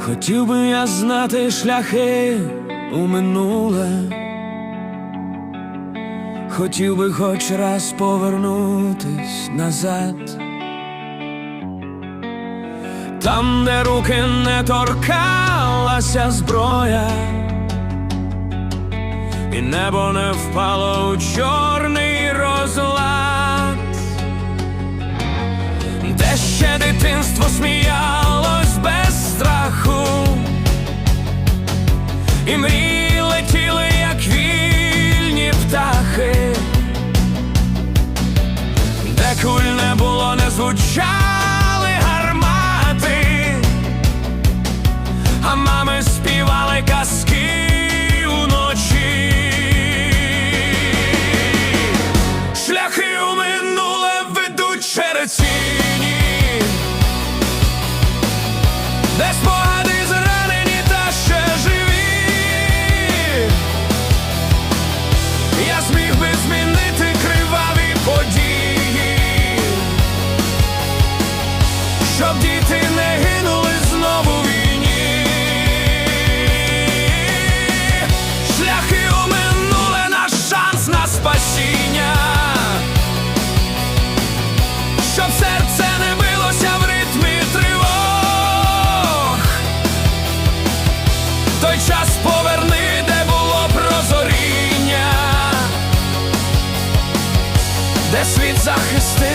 Хотів би я знати шляхи у минуле, хотів би хоч раз повернутись назад, там, де руки не торкалася зброя, і небо не впало у чорний розлад, де ще дитинство сміялось і мрії летіли, як вільні птахи, де куль не було, не звучали гармати, а мами співали казки уночі. Шляхи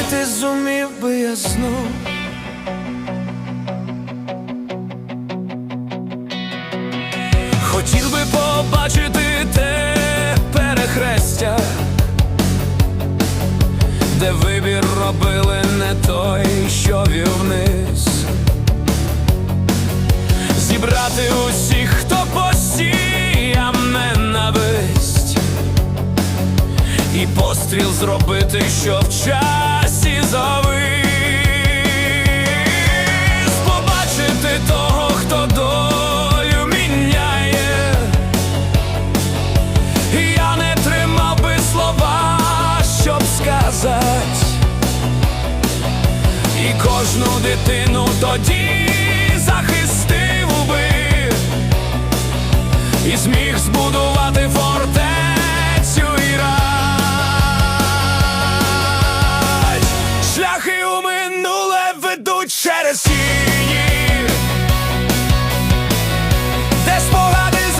захистити зумів би я знов. Хотів би побачити те перехрестя, де вибір робили не той, що вів вниз. Зібрати усіх, хто посіяв ненависть, і постріл зробити, що в завис. Побачити того, хто долю міняє. Я не тримав би слова, щоб сказати, і кожну дитину тоді see